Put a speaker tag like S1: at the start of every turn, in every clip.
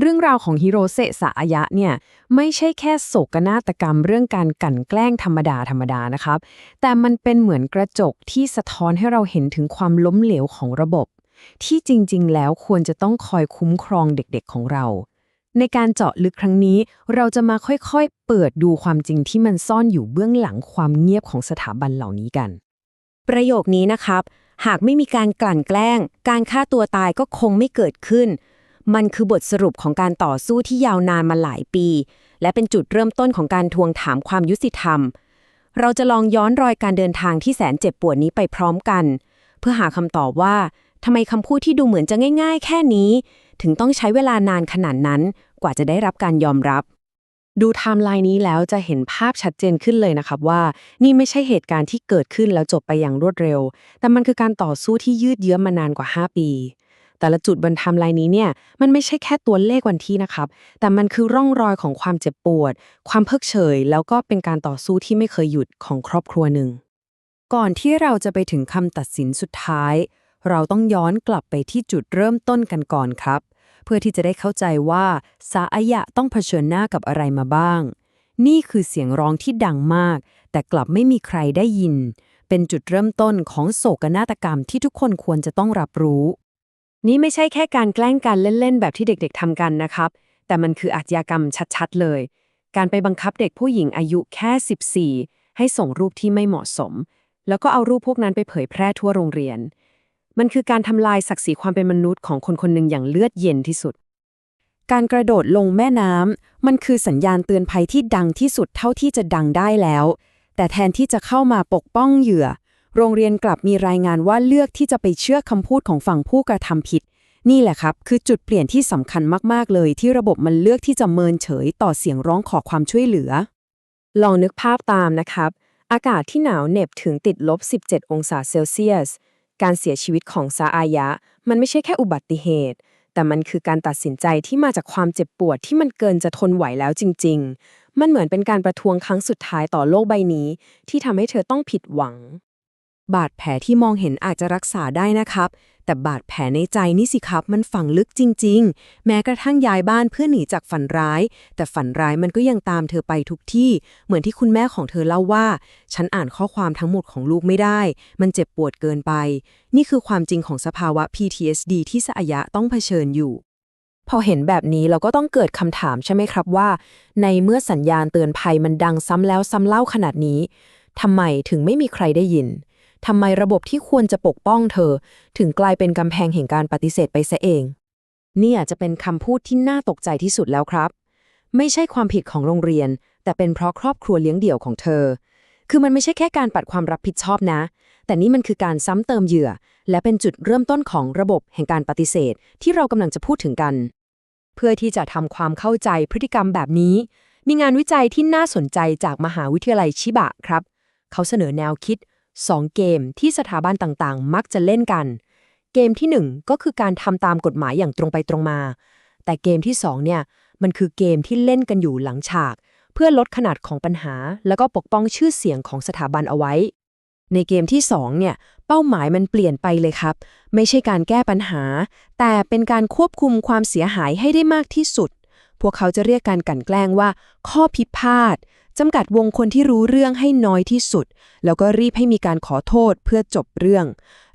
S1: เรื่องราวของฮิโรเซะสะอายะเนี่ยไม่ใช่แค่โศกนาฏกรรมเรื่องการกลั่นแกล้งธรรมดาธรรมดานะครับ แต่มันเป็นเหมือนกระจกที่สะท้อนให้เราเห็นถึงความล้มเหลวของระบบ ที่จริงๆ แล้วควรจะต้องคอยคุ้มครองเด็กๆของเรา ในการเจาะลึกครั้งนี้ เราจะมาค่อยๆ เปิดดูความจริงที่มันซ่อนอยู่เบื้องหลังความเงียบของสถาบันเหล่านี้กัน
S2: ประโยคนี้นะครับ หากไม่มีการกลั่นแกล้ง การฆ่าตัวตายก็คงไม่เกิดขึ้น มันคือบทสรุปของการต่อสู้ที่ยาวนานมาหลายปี และเป็นจุดเริ่มต้นของการทวงถามความยุติธรรม เราจะลองย้อนรอยการเดินทางที่แสนเจ็บปวดนี้ไปพร้อมกัน เพื่อหาคำตอบว่าทำไมคำพูดที่ดูเหมือนจะง่าย ๆ แค่นี้ ถึงต้องใช้เวลานานขนาดนั้น กว่าจะได้รับการยอมรับ
S1: ดูไทม์ไลน์นี้แล้วจะเห็นภาพชัดเจนขึ้นเลยนะครับว่า นี่ไม่ใช่เหตุการณ์ที่เกิดขึ้นแล้วจบไปอย่างรวดเร็ว แต่มันคือการต่อสู้ที่ยืดเยื้อมานานกว่า 5 ปี แต่ละจุดบนไทม์ไลน์นี้เนี่ยมันไม่ใช่แค่ตัวเลขวันที่นะครับ แต่มันคือร่องรอยของความเจ็บปวด ความเพิกเฉย แล้วก็เป็นการต่อสู้ที่ไม่เคยหยุดของครอบครัวหนึ่ง ก่อนที่เราจะไปถึงคำตัดสินสุดท้าย เราต้องย้อนกลับไปที่จุดเริ่มต้นกันก่อนครับ เพื่อที่จะได้เข้าใจว่าสาอายะต้องเผชิญหน้ากับอะไรมาบ้าง นี่คือเสียงร้องที่ดังมาก แต่กลับไม่มีใครได้ยินเป็นจุดเริ่มต้นของโศกนาฏกรรมที่ทุกคนควรจะต้องรับรู้ นี่ไม่ใช่แค่การแกล้งกันเล่นๆ แบบที่เด็กๆทำกันนะครับ แต่มันคืออาชญากรรมชัดๆ เลย การไปบังคับเด็กผู้หญิงอายุแค่ 14 ให้ส่งรูปที่ไม่เหมาะสม แล้วก็เอารูปพวกนั้นไปเผยแพร่ทั่วโรงเรียน มันคือการทำลายศักดิ์ศรีความเป็นมนุษย์ของคนคนหนึ่งอย่างเลือดเย็นที่สุด การกระโดดลงแม่น้ำมันคือสัญญาณเตือนภัยที่ดังที่สุดเท่าที่จะดังได้แล้ว แต่แทนที่จะเข้ามาปกป้องเหยื่อ โรงเรียนกลับมีรายงานว่าเลือกที่จะไปเชื่อคำพูดของฝั่งผู้กระทำผิด นี่แหละครับ คือจุดเปลี่ยนที่สำคัญมากๆเลย ที่ระบบมันเลือกที่จะเมินเฉยต่อเสียงร้องขอความช่วยเหลือ ลองนึกภาพตามนะครับ อากาศที่หนาวเหน็บถึงติดลบ 17 องศาเซลเซียส การเสียชีวิตของซาอายะ มันไม่ใช่แค่อุบัติเหตุแต่มันคือการตัดสินใจที่มาจากความเจ็บปวดที่มันเกินจะทนไหวแล้วจริง ๆ มันเหมือนเป็นการประท้วงครั้งสุดท้ายต่อโลกใบนี้ ที่ทำให้เธอต้องผิดหวัง บาดแผลที่มองเห็นอาจจะรักษาได้นะครับ แต่บาดแผลในใจนี่สิครับ มันฝังลึกจริง ๆ แม้กระทั่งย้ายบ้านเพื่อหนีจากฝันร้าย แต่ฝันร้ายมันก็ยังตามเธอไปทุกที่ เหมือนที่คุณแม่ของเธอเล่าว่า ฉันอ่านข้อความทั้งหมดของลูกไม่ได้ มันเจ็บปวดเกินไป นี่คือความจริงของสภาวะ PTSD ที่สะอายะต้องเผชิญอยู่ พอเห็นแบบนี้เราก็ต้องเกิดคำถามใช่ไหมครับว่า ในเมื่อสัญญาณเตือนภัยมันดังซ้ำแล้วซ้ำเล่าขนาดนี้ทำไมถึงไม่มีใครได้ยิน ทำไมระบบที่ควรจะปกป้องเธอ ถึงกลายเป็นกำแพงแห่งการปฏิเสธไปซะเอง เนี่อาจจะเป็นคำพูดที่น่าตกใจที่สุดแล้วครับ ไม่ใช่ความผิดของโรงเรียน แต่เป็นเพราะครอบครัวเลี้ยงเดี่ยวของเธอ คือมันไม่ใช่แค่การปัดความรับผิดชอบนะ แต่นี่มันคือการซ้ำเติมเหยื่อ และเป็นจุดเริ่มต้นของระบบแห่งการปฏิเสธ ที่เรากำลังจะพูดถึงกัน เพื่อที่จะทำความเข้าใจพฤติกรรมแบบนี้ มีงานวิจัยที่น่าสนใจจากมหาวิทยาลัยชิบะครับ เขาเสนอแนวคิด 2 เกมที่สถาบันต่างๆ มักจะเล่นกัน เกมที่ 1 ก็คือการทำตามกฎหมายอย่างตรงไปตรงมา แต่เกมที่ 2 เนี่ย มันคือเกมที่เล่นกันอยู่หลังฉาก เพื่อลดขนาดของปัญหา แล้วก็ปกป้องชื่อเสียงของสถาบันเอาไว้ ในเกมที่ 2 เนี่ย เป้าหมายมันเปลี่ยนไปเลยครับ ไม่ใช่การแก้ปัญหา แต่เป็นการควบคุมความเสียหายให้ได้มากที่สุด พวกเขาจะเรียกการกันแกล้งว่า ข้อพิพาท จำกัดวงคนที่รู้เรื่องให้น้อยที่สุด แล้วก็รีบให้มีการขอโทษเพื่อจบเรื่อง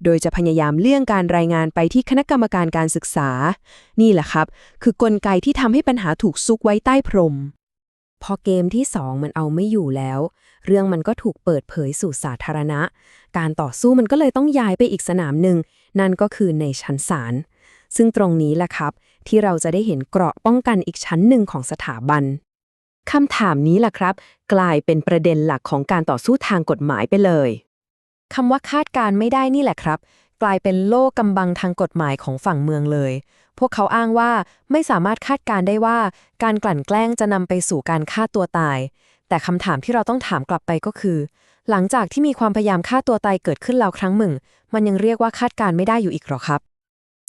S1: โดยจะพยายามเลี่ยงการรายงานไปที่คณะกรรมการการศึกษา นี่แหละครับ คือกลไกที่ทำให้ปัญหาถูกซุกไว้ใต้พรม พอเกมที่2มันเอาไม่อยู่แล้ว เรื่องมันก็ถูกเปิดเผยสู่สาธารณะ การต่อสู้มันก็เลยต้องย้ายไปอีกสนามหนึ่งนั่นก็คือในชั้นศาลซึ่งตรงนี้แหละครับ ที่เราจะได้เห็นเกราะป้องกันอีกชั้นหนึ่งของสถาบัน คำถามนี้ล่ะครับ กลายเป็นประเด็นหลักของการต่อสู้ทางกฎหมายไปเลยคำว่าคาดการไม่ได้นี่แหละครับ กลายเป็นโล่กำบังทางกฎหมายของฝั่งเมืองเลย พวกเขาอ้างว่าไม่สามารถคาดการได้ว่า การกลั่นแกล้งจะนำไปสู่การฆ่าตัวตาย แต่คำถามที่เราต้องถามกลับไปก็คือ หลังจากที่มีความพยายามฆ่าตัวตายเกิดขึ้นแล้วครั้งหนึ่ง มันยังเรียกว่าคาดการไม่ได้อยู่อีกหรอครับ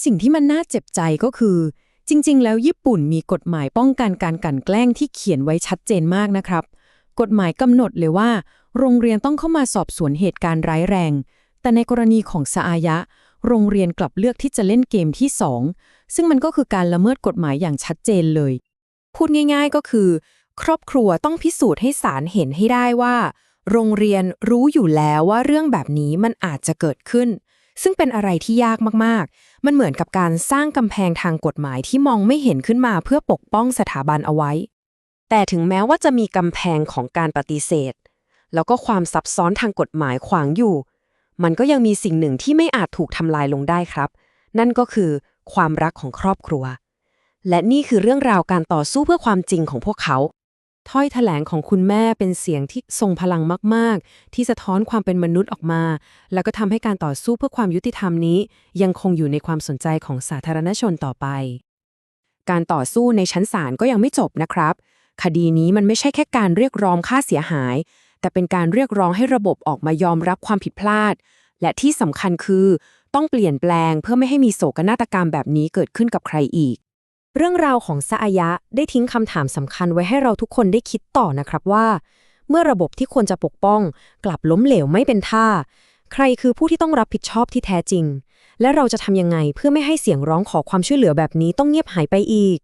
S1: สิ่งที่มันน่าเจ็บใจก็คือ จริง ๆ แล้วญี่ปุ่นมีกฎหมายป้องกันการกลั่นแกล้งที่เขียนไว้ชัดเจนมากนะครับ กฎหมายกำหนดเลยว่า โรงเรียนต้องเข้ามาสอบสวนเหตุการณ์ร้ายแรง แต่ในกรณีของสอายะ โรงเรียนกลับเลือกที่จะเล่นเกมที่ซึ่งมันก็คือการละเมิดกฎหมายอย่างชัดเจนเลย พูดง่าย ๆ ก็คือ ครอบครัวต้องพิสูจน์ให้ศาลเห็นให้ได้ว่า โรงเรียนรู้อยู่แล้วว่าเรื่องแบบนี้มันอาจจะเกิดขึ้น ซึ่งเป็นอะไรที่ยากมากๆ มันเหมือนกับการสร้างกำแพงทางกฎหมายที่มองไม่เห็นขึ้นมาเพื่อปกป้องสถาบันเอาไว้ แต่ถึงแม้ว่าจะมีกำแพงของการปฏิเสธ แล้วก็ความซับซ้อนทางกฎหมายขวางอยู่ มันก็ยังมีสิ่งหนึ่งที่ไม่อาจถูกทำลายลงได้ครับ นั่นก็คือความรักของครอบครัว และนี่คือเรื่องราวการต่อสู้เพื่อความจริงของพวกเขา ถ้อยแถลงของคุณแม่เป็นเสียงที่ทรงพลังมาก ๆ ที่สะท้อนความเป็นมนุษย์ออกมา แล้วก็ทำให้การต่อสู้เพื่อความยุติธรรมนี้ ยังคงอยู่ในความสนใจของสาธารณชนต่อไป การต่อสู้ในชั้นศาลก็ยังไม่จบนะครับ คดีนี้มันไม่ใช่แค่การเรียกร้องค่าเสียหาย แต่เป็นการเรียกร้องให้ระบบออกมายอมรับความผิดพลาด และที่สำคัญคือ ต้องเปลี่ยนแปลงเพื่อไม่ให้มีโศกนาฏกรรมแบบนี้เกิดขึ้นกับใครอีก
S2: เรื่องราวของซาอายะได้ทิ้งคำถามสำคัญไว้ให้เราทุกคนได้คิดต่อนะครับว่า เมื่อระบบที่ควรจะปกป้อง กลับล้มเหลวไม่เป็นท่า ใครคือผู้ที่ต้องรับผิดชอบที่แท้จริง และเราจะทำยังไงเพื่อไม่ให้เสียงร้องขอความช่วยเหลือแบบนี้ต้องเงียบหายไปอีก